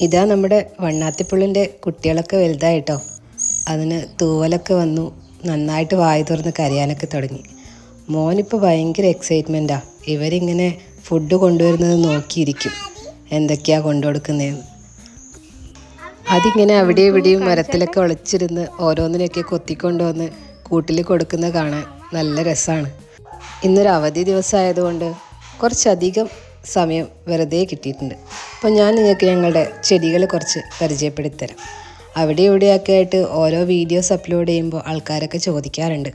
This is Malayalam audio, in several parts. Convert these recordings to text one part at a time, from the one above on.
ഇതാ നമ്മുടെ വണ്ണാത്തിപ്പുള്ളിന്റെ കുട്ടികളൊക്കെ വലുതായിട്ടോ. അതിന് തൂവലൊക്കെ വന്നു നന്നായിട്ട് വായ തുറന്ന് കരയാനൊക്കെ തുടങ്ങി. മോനിപ്പോൾ ഭയങ്കര എക്സൈറ്റ്മെന്റാണ് ഇവരിങ്ങനെ ഫുഡ് കൊണ്ടുവരുന്നത് നോക്കിയിരിക്കും. എന്തൊക്കെയാ കൊണ്ടുകൊടുക്കുന്നതെന്ന് അതിങ്ങനെ അവിടെ ഇവിടെയും മരത്തിലൊക്കെ ഒളിച്ചിരുന്ന് ഓരോന്നിനെയൊക്കെ കൊത്തിക്കൊണ്ടുവന്ന് കൂട്ടിൽ കൊടുക്കുന്നത് കാണാൻ നല്ല രസമാണ് ഇന്നൊരു അവധി ദിവസമായതുകൊണ്ട് കുറച്ചധികം സമയം വെറുതെ കിട്ടിയിട്ടുണ്ട്. അപ്പോൾ ഞാൻ നിങ്ങൾക്ക് ഞങ്ങളുടെ ചെടികൾ കുറച്ച് പരിചയപ്പെടുത്തരാം. അവിടെ ഇവിടെയൊക്കെ ആയിട്ട് ഓരോ വീഡിയോസ് അപ്ലോഡ് ചെയ്യുമ്പോൾ ആൾക്കാരൊക്കെ ചോദിക്കാറുണ്ട്.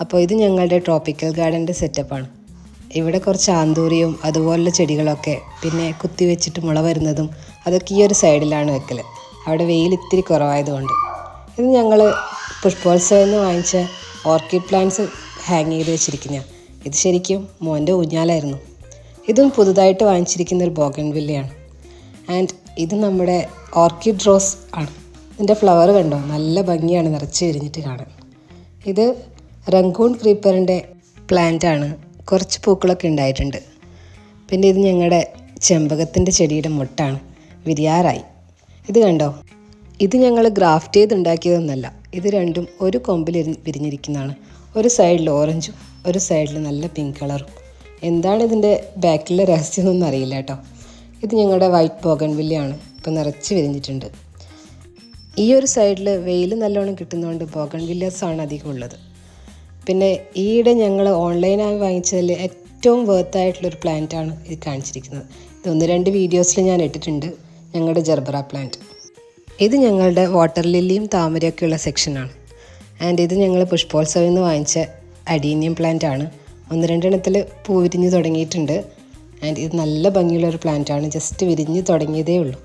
അപ്പോൾ ഇത് ഞങ്ങളുടെ ട്രോപ്പിക്കൽ ഗാർഡന്റെ സെറ്റപ്പാണ് ഇവിടെ കുറച്ച് ആന്തൂറിയും അതുപോലുള്ള ചെടികളൊക്കെ പിന്നെ കുത്തി വെച്ചിട്ട് മുള വരുന്നതും അതൊക്കെ ഈ ഒരു സൈഡിലാണ് വെക്കൽ അവിടെ വെയിൽ ഇത്തിരി കുറവായതുകൊണ്ട്. ഇത് ഞങ്ങൾ പുഷ്പോത്സവം എന്ന് വാങ്ങിച്ച ഓർക്കിഡ് പ്ലാന്റ്സ് ഹാങ് ചെയ്ത് വെച്ചിരിക്കുന്ന. ഇത് ശരിക്കും മോന്റെ ഊഞ്ഞാലായിരുന്നു. ഇതും പുതുതായിട്ട് വാങ്ങിച്ചിരിക്കുന്ന ഒരു ബോഗൻ വില്ലയാണ്. ആൻഡ് ഇത് നമ്മുടെ ഓർക്കിഡ് റോസ് ആണ്. ഇതിന്റെ ഫ്ലവർ കണ്ടോ? നല്ല ഭംഗിയാണ് നിറച്ച് വിരിഞ്ഞിട്ട് കാണാൻ. ഇത് റങ്കൂൺ ക്രീപ്പറിന്റെ പ്ലാന്റ് ആണ്. കുറച്ച് പൂക്കളൊക്കെ ഉണ്ടായിട്ടുണ്ട്. പിന്നെ ഇത് ഞങ്ങളുടെ ചെമ്പകത്തിന്റെ ചെടിയുടെ മുട്ടാണ്. വിരിയാറായി. ഇത് കണ്ടോ? ഇത് ഞങ്ങൾ ഗ്രാഫ്റ്റ് ചെയ്ത് ഉണ്ടാക്കിയതൊന്നല്ല ഇത് രണ്ടും ഒരു കൊമ്പിൽ വിരിഞ്ഞിരിക്കുന്നതാണ്. ഒരു സൈഡിൽ ഓറഞ്ചും ഒരു സൈഡിൽ നല്ല പിങ്ക് കളറും എന്താണ് ഇതിന്റെ ബാക്കിലെ രഹസ്യം എന്നൊന്നും അറിയില്ല കേട്ടോ. ഇത് ഞങ്ങളുടെ വൈറ്റ് പോകൻ വില്ലയാണ്. ഇപ്പം നിറച്ച് വിരിഞ്ഞിട്ടുണ്ട്. ഈ ഒരു സൈഡിൽ വെയിൽ നല്ലോണം കിട്ടുന്നതുകൊണ്ട് ബോഗൺ വില്ലേഴ്സാണ് അധികം ഉള്ളത്. പിന്നെ ഈയിടെ ഞങ്ങൾ ഓൺലൈനായി വാങ്ങിച്ചതിൽ ഏറ്റവും വേർത്തായിട്ടുള്ളൊരു പ്ലാന്റാണ് ഇത് കാണിച്ചിരിക്കുന്നത്. ഇത് ഒന്ന് രണ്ട് വീഡിയോസിൽ ഞാൻ ഇട്ടിട്ടുണ്ട്. ഞങ്ങളുടെ ജർബറ പ്ലാന്റ് ഇത് ഞങ്ങളുടെ വാട്ടർ ലില്ലിയും താമരയൊക്കെയുള്ള സെക്ഷനാണ് ആൻഡ് ഇത് ഞങ്ങൾ പുഷ്പോത്സവം എന്ന് വാങ്ങിച്ച അഡീനിയം പ്ലാന്റ് ആണ്. ഒന്ന് രണ്ടെണ്ണത്തിൽ പൂ വിരിഞ്ഞ് തുടങ്ങിയിട്ടുണ്ട്. ആൻഡ് ഇത് നല്ല ഭംഗിയുള്ള ഒരു പ്ലാന്റ് ആണ്. ജസ്റ്റ് വിരിഞ്ഞ് തുടങ്ങിയതേ ഉള്ളൂ.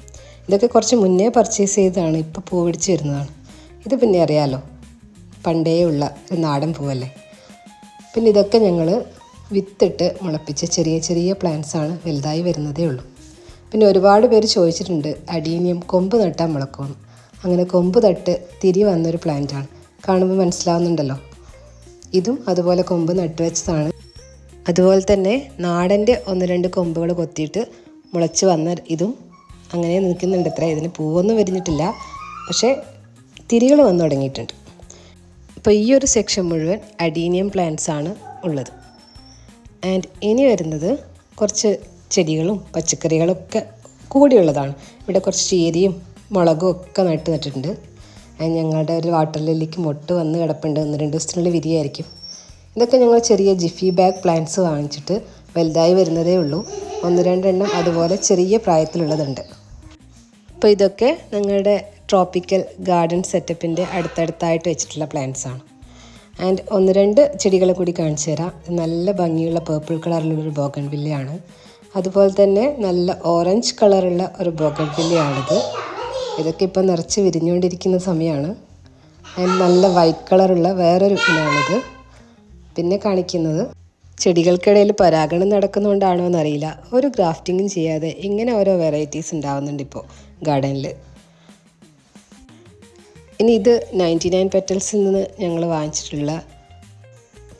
ഇതൊക്കെ കുറച്ച് മുന്നേ പർച്ചേസ് ചെയ്തതാണ്. ഇപ്പോൾ പൂ പിടിച്ച് വരുന്നതാണ്. ഇത് പിന്നെ അറിയാലോ പണ്ടേ ഉള്ള ഒരു നാടൻ പൂവല്ലേ? പിന്നെ ഇതൊക്കെ ഞങ്ങൾ വിത്തിട്ട് മുളപ്പിച്ച ചെറിയ ചെറിയ പ്ലാന്റ്സ് ആണ് വലുതായി വരുന്നതേ ഉള്ളൂ. പിന്നെ ഒരുപാട് പേര് ചോദിച്ചിട്ടുണ്ട് അഡീനിയം കൊമ്പ് നട്ടാൽ മുളക്കുമെന്ന് അങ്ങനെ കൊമ്പ് തട്ട് തിരി വന്നൊരു പ്ലാന്റാണ് കാണുമ്പോൾ മനസ്സിലാവുന്നുണ്ടല്ലോ. ഇതും അതുപോലെ കൊമ്പ് നട്ടുവെച്ചതാണ്. അതുപോലെ തന്നെ നാടന്റെ ഒന്ന് രണ്ട് കൊമ്പുകൾ കൊത്തിയിട്ട് മുളച്ച് വന്ന ഇതും അങ്ങനെ നിൽക്കുന്നുണ്ട് അത്ര ഇതിന് പൂവൊന്നും വിരിഞ്ഞിട്ടില്ല. പക്ഷേ തിരികൾ വന്നു തുടങ്ങിയിട്ടുണ്ട്. അപ്പോൾ ഈ ഒരു സെക്ഷൻ മുഴുവൻ അഡീനിയം പ്ലാന്റ്സ് ആണ് ഉള്ളത്. ആൻഡ് ഇനി വരുന്നത് കുറച്ച് ചെടികളും പച്ചക്കറികളൊക്കെ കൂടിയുള്ളതാണ്. ഇവിടെ കുറച്ച് ചീരയും മുളകും ഒക്കെ നട്ട് നട്ടിട്ടുണ്ട്. ഞങ്ങളുടെ ഒരു വാട്ടർ ലില്ലിക്ക് മൊട്ട് വന്ന് കിടപ്പുണ്ട്. ഒന്ന് രണ്ട് ദിവസത്തിനുള്ളിൽ വിരിയായിരിക്കും. ഇതൊക്കെ ഞങ്ങൾ ചെറിയ ജിഫി ബാഗ് പ്ലാന്റ്സ് വാങ്ങിച്ചിട്ട് വലുതായി വരുന്നതേ ഉള്ളൂ. ഒന്ന് രണ്ടെണ്ണം അതുപോലെ ചെറിയ പ്രായത്തിലുള്ളതുണ്ട്. അപ്പോൾ ഇതൊക്കെ ഞങ്ങളുടെ ട്രോപ്പിക്കൽ ഗാർഡൻ സെറ്റപ്പിന്റെ അടുത്തടുത്തായിട്ട് വെച്ചിട്ടുള്ള പ്ലാന്റ്സ് ആണ്. ആൻഡ് ഒന്ന് രണ്ട് ചെടികളെ കൂടി കാണിച്ചു തരാം. നല്ല ഭംഗിയുള്ള പേർപ്പിൾ കളറിലുള്ളൊരു ബോഗൺ വില്ലയാണ് അതുപോലെ തന്നെ നല്ല ഓറഞ്ച് കളറുള്ള ഒരു ബോഗൺ വില്ലയാണിത് ഇതൊക്കെ ഇപ്പോൾ നിറച്ച് വിരിഞ്ഞുകൊണ്ടിരിക്കുന്ന സമയമാണ്. ആൻഡ് നല്ല വൈറ്റ് കളറുള്ള വേറൊരു ഇനാണിത് പിന്നെ കാണിക്കുന്നത് ചെടികൾക്കിടയിൽ പരാഗണം നടക്കുന്നതുകൊണ്ടാണോ എന്നറിയില്ല. ഒരു ഗ്രാഫ്റ്റിങ്ങും ചെയ്യാതെ ഇങ്ങനെ ഓരോ വെറൈറ്റീസ് ഉണ്ടാവുന്നുണ്ട് ഇപ്പോൾ ഗാർഡനിൽ ഇനി ഇത് നയന്റി നയൻ പെറ്റൽസിൽ നിന്ന് ഞങ്ങൾ വാങ്ങിച്ചിട്ടുള്ള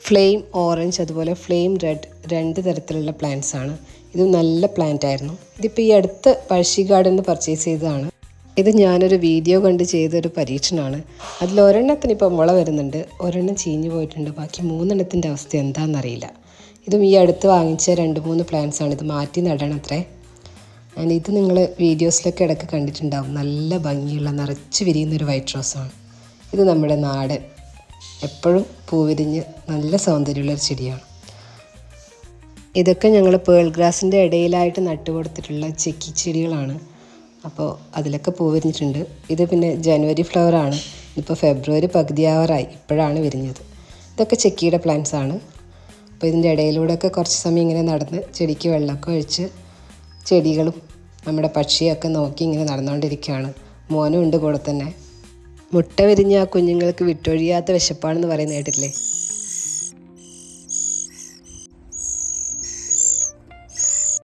ഫ്ലെയിം ഓറഞ്ച് അതുപോലെ ഫ്ലെയിം റെഡ് രണ്ട് തരത്തിലുള്ള പ്ലാന്റ്സ് ആണ്. ഇത് നല്ല പ്ലാന്റ് ആയിരുന്നു. ഇതിപ്പോൾ ഈ അടുത്ത് പഴശ്ശി ഗാർഡനിൽ പർച്ചേസ് ചെയ്തതാണ്. ഇത് ഞാനൊരു വീഡിയോ കണ്ട് ചെയ്തൊരു പരീക്ഷണമാണ് അതിൽ ഒരെണ്ണത്തിന് ഇപ്പോൾ മുള വരുന്നുണ്ട്. ഒരെണ്ണം ചീഞ്ഞു പോയിട്ടുണ്ട്. ബാക്കി മൂന്നെണ്ണത്തിന്റെ അവസ്ഥ എന്താണെന്നറിയില്ല. ഇതും ഈ അടുത്ത് വാങ്ങിച്ച രണ്ട് മൂന്ന് പ്ലാന്റ്സ് ആണ്. ഇത് മാറ്റി നടണത്രേ. ആൻഡ് ഇത് നിങ്ങൾ വീഡിയോസിലൊക്കെ ഇടയ്ക്ക് കണ്ടിട്ടുണ്ടാവും. നല്ല ഭംഗിയുള്ള നിറച്ച് വിരിയുന്നൊരു വൈറ്റ് റോസാണ് ഇത് നമ്മുടെ നാടൻ. എപ്പോഴും പൂവിരിഞ്ഞ് നല്ല സൗന്ദര്യമുള്ളൊരു ചെടിയാണ്. ഇതൊക്കെ ഞങ്ങൾ പേൾ ഗ്രാസിന്റെ ഇടയിലായിട്ട് നട്ടുകൊടുത്തിട്ടുള്ള ചെക്കി ചെടികളാണ്. അപ്പോൾ അതിലൊക്കെ പൂ ഇത് പിന്നെ ജനുവരി ഫ്ലവറാണ് ഇപ്പോൾ ഫെബ്രുവരി പകുതിയാവാറായി ഇപ്പോഴാണ് വിരിഞ്ഞത്. ഇതൊക്കെ ചെക്കിയുടെ പ്ലാന്റ്സ് ആണ്. അപ്പോൾ ഇതിന്റെ ഇടയിലൂടെയൊക്കെ കുറച്ച് സമയം ഇങ്ങനെ നടന്ന് ചെടിക്ക് വെള്ളമൊക്കെ ഒഴിച്ച് ചെടികളും നമ്മുടെ പക്ഷിയൊക്കെ നോക്കി ഇങ്ങനെ നടന്നുകൊണ്ടിരിക്കുകയാണ് മോനും ഉണ്ട് കൂടെ തന്നെ. മുട്ട വിരിഞ്ഞ ആ കുഞ്ഞുങ്ങൾക്ക് വിട്ടൊഴിയാത്ത വിശപ്പാണെന്ന് പറയുന്ന കേട്ടില്ലേ